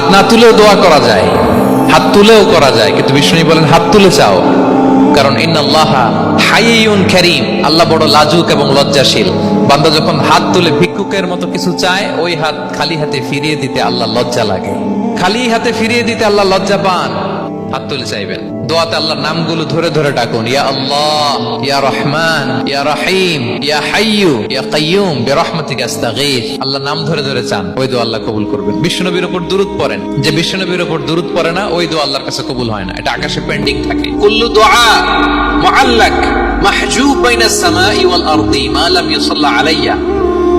হাত না তুলেও দোয়া করা যায়, হাত তুলেও করা যায়, কিন্তু বিষ্ণু বলেন, হাত তুলে চাও। কারণ ইন্নাল্লাহ আল্লাহ বড় লাজুক এবং লজ্জাশীল। বান্দা যখন হাত তুলে ভিক্ষুকের মতো কিছু চায়, ওই হাত খালি হাতে ফিরিয়ে দিতে আল্লাহ লজ্জা লাগে। খালি হাতে ফিরিয়ে দিতে আল্লাহ লজ্জা পান। হাত তুলে চাইবেন। দোয়াতে আল্লাহর নামগুলো ধরে ধরে ডাকুন, ইয়া আল্লাহ, ইয়া রহমান, ইয়া রহিম, ইয়া হাইয়ু, ইয়া কাইয়ুম, বিরহমাতিকা আস্তাগীথ আল্লাহ নাম ধরে ধরে চান, ওই দোয়া আল্লাহ কবুল করবেন। বিশ্বনবীর উপর দুরূদ পড়েন। যে বিশ্বনবীর উপর দুরূদ পড়ে না, ওই দোয়া আল্লাহর কাছে কবুল হয় না। এটা আকাশে পেন্ডিং থাকে। কুল্লু দুআ মুআল্লাক মাহজুব বাইনাস সামাই ওয়াল আরদি মা লাম ইউসাল্লা আলাইয়া।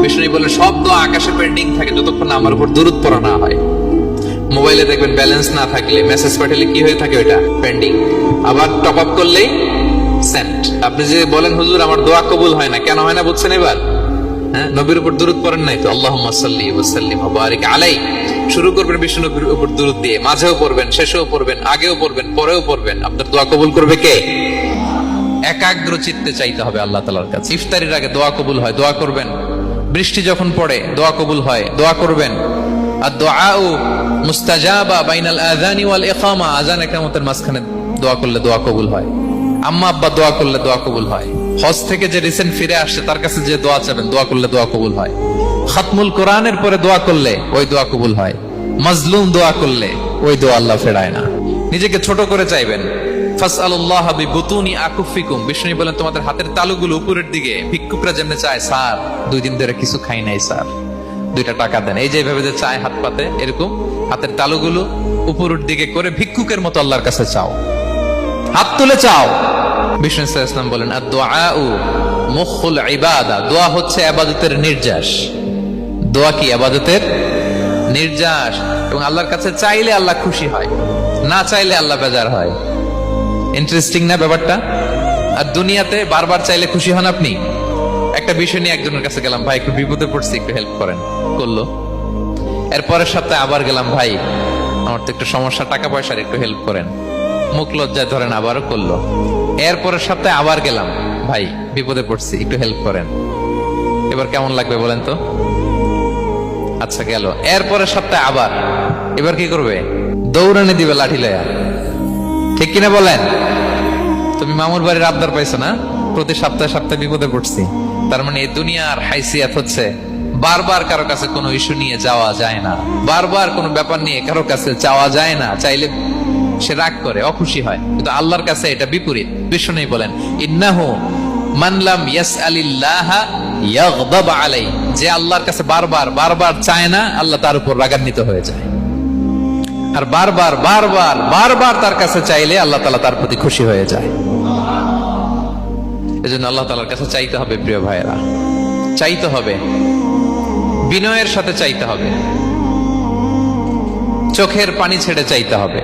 বিষ্ণু বলে সব দোয়া আকাশে পেন্ডিং থাকে, যতক্ষণ না আমার উপর দুরূদ পড়া না হয়। মোবাইলে দেখবেন ব্যালেন্স না থাকলে মেসেজ পাঠালে কি হয়ে থাকে ওটা পেন্ডিং আবার টপ আপ করলেই সেন্ট আপনি যে বলেন, হুজুর, আমার দোয়া কবুল হয় না। কেন হয় না বুঝছেন এবার? হ্যাঁ? নবীর উপর দূরত পড়েন নাই তো? আল্লাহ সাল্লি আলাই শুরু করবেন বিশ্ব নবীর উপর দূরত দিয়ে। মাঝেও পড়বেন, শেষেও পড়বেন, আগেও পড়বেন, পরেও পড়বেন। আপনার দোয়া কবুল করবে কে? একাগ্র চিত্তে চাইতে হবে আল্লাহ তালার কাছে। ইফতারির আগে দোয়া কবুল হয়, দোয়া করবেন। বৃষ্টি যখন পড়ে, দোয়া কবুল হয়, দোয়া করবেন। দোয়া করলে খাতমুল কোরআনের পরে দোয়া করলে ওই দোয়া কবুল হয়। মাজলুম দোয়া করলে ওই দোয়া আল্লাহ ফেরায় না। নিজেকে ছোট করে চাইবেন। বলেন, তোমাদের হাতের তালুগুলো উপরের দিকে ভিক্ষুকরা যেমনি চায়, স্যার, দুই দিন ধরে কিছু খাই নাই, স্যার। দুইটা টাকা দেন। এই যে এইভাবে যে চায় হাত পাতে, এরকম হাতের তালুগুলো উপরের দিকে করে ভিক্ষুকের মতো আল্লাহর কাছে চাও। হাত তুলে চাও। বিষ্ণু ইসলাম বলেন আর দোয়া মুখুল ইবাদা। দোয়া হচ্ছে আবাদতের নির্যাস। দোয়া কি? আবাদতের নির্যাস। এবং আল্লাহর কাছে চাইলে আল্লাহ খুশি হয়, না চাইলে আল্লাহ বেজার হয়। ইন্টারেস্টিং না ব্যাপারটা? আর দুনিয়াতে বারবার চাইলে খুশি হন আপনি? একটা বিষয় নিয়ে একজনের কাছে গেলাম, ভাই, একটু বিপদে পড়ছি, একটু হেল্প করেন। করল। এর পরের সপ্তাহে আবার গেলাম, ভাই, আমার তো একটু সমস্যা, টাকা পয়সার একটু হেল্প করেন। মুখ লজ্জায় ধরেন আবারও করল। এর পরের সপ্তাহে আবার গেলাম, ভাই, বিপদে পড়ছি, একটু হেল্প করেন। এবার কেমন লাগবে বলেন তো? আচ্ছা গেল। এর পরের সপ্তাহে আবার। এবার কি করবে? দৌড়ানি দিবে লাঠি লয়া। ঠিক কিনা বলেন? তুমি মামুর বাড়ির আবদার পাইছো না? প্রতি সপ্তাহে সপ্তাহে বিপদে পড়ছি। তার মানে এই দুনিয়ার হাইসিয়াত হচ্ছে, বারবার কারও কাছে কোনো ইস্যু নিয়ে যাওয়া যায় না। বারবার কোনো ব্যাপার নিয়ে কারও কাছে যাওয়া যায় না। চাইলে সে রাগ করে, অখুশি হয়। কিন্তু আল্লাহর কাছে এটা বিপরীত। বিষ্ণু বলেন, ইন্নাহু মানলাম ইয়াস আলিল্লাহ ইয়াগদাব আলাই। যে আল্লাহর কাছে বারবার বারবার চায় না, আল্লাহ তার উপর রাগান্বিত হয়ে যায়। আর বারবার বারবার বারবার তার কাছে চাইলে আল্লাহ তালা তার প্রতি খুশি হয়ে যায়। এজন্য আল্লাহ তালার কাছে চাইতে হবে, প্রিয় ভাইয়েরা। চাইতে হবে। বিনয়ের সাথে চাইতে হবে। চোখের পানি ছেড়ে চাইতে হবে।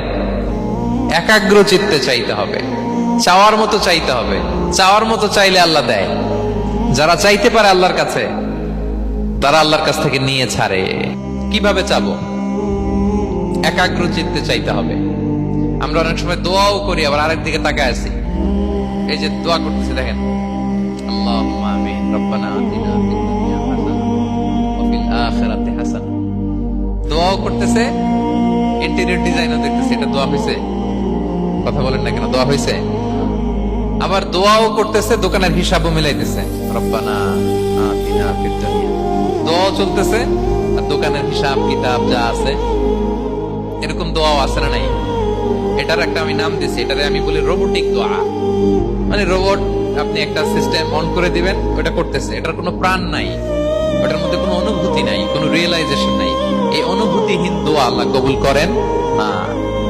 একাগ্র চিত্তে চাইতে হবে। চাওয়ার মতো চাইতে হবে। চাওয়ার মতো চাইলে আল্লাহ দেয়। যারা চাইতে পারে আল্লাহর কাছে, তারা আল্লাহর কাছ থেকে নিয়ে ছাড়ে। কীভাবে চাবো? একাগ্র চিত্তে চাইতে হবে। আমরা অনেক সময় দোয়াও করি, আবার আরেক দিকে তাকায় আছি। এই যে দোয়া করতেছে, দেখেন। দোয়াও করতেছে ইন্টেরিয়র ডিজাইনও দেখতেছে, এটা দোয়া হয়েছে কথা বলেন না কেন, দোয়া হয়েছে আবার দোয়াও করতেছে, দোকানের হিসাবও মিলাইতেছে। রব্বানা আতিনা ফিদ দুনিয়া। দোয়াও চলতেছে, আর দোকানের হিসাব, কিতাব যা আছে, এরকম দোয়াও আছে না নাই? এটার একটা আমি নাম দিছি, এটারে আমি বলি রোবোটিক দোয়া। মানে রোবট, আপনি একটা সিস্টেম অন করে দিবেন, ওটা করতেছে। এটার কোনো প্রাণ নাই। ওটার মধ্যে কোনো অনুভূতি নাই, কোনো রিয়েলাইজেশন নাই। এই অনুভূতিহীন দোয়া আল্লাহ কবুল করেন। না,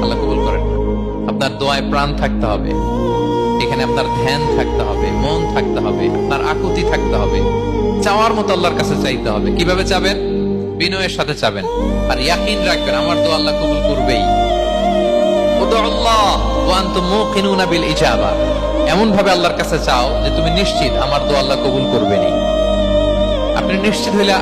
আল্লাহ কবুল করেন না। আপনার দোয়ায় প্রাণ থাকতে হবে। এখানে আপনার ধ্যান থাকতে হবে, মন থাকতে হবে, আপনার আকুতি থাকতে হবে। চাওয়ার মতো আল্লাহর কাছে চাইতে হবে। কীভাবে চাবেন? বিনয়ের সাথে চাবেন। আর ইয়াকিন রাখবেন, আমার দোয়া আল্লাহ কবুল করবেই। এমন ভাবে আল্লাহর কাছে চাও যে তুমি নিশ্চিত আমার দোয়া আল্লাহ কবুল করবেনি আপনি নিশ্চিত হইলে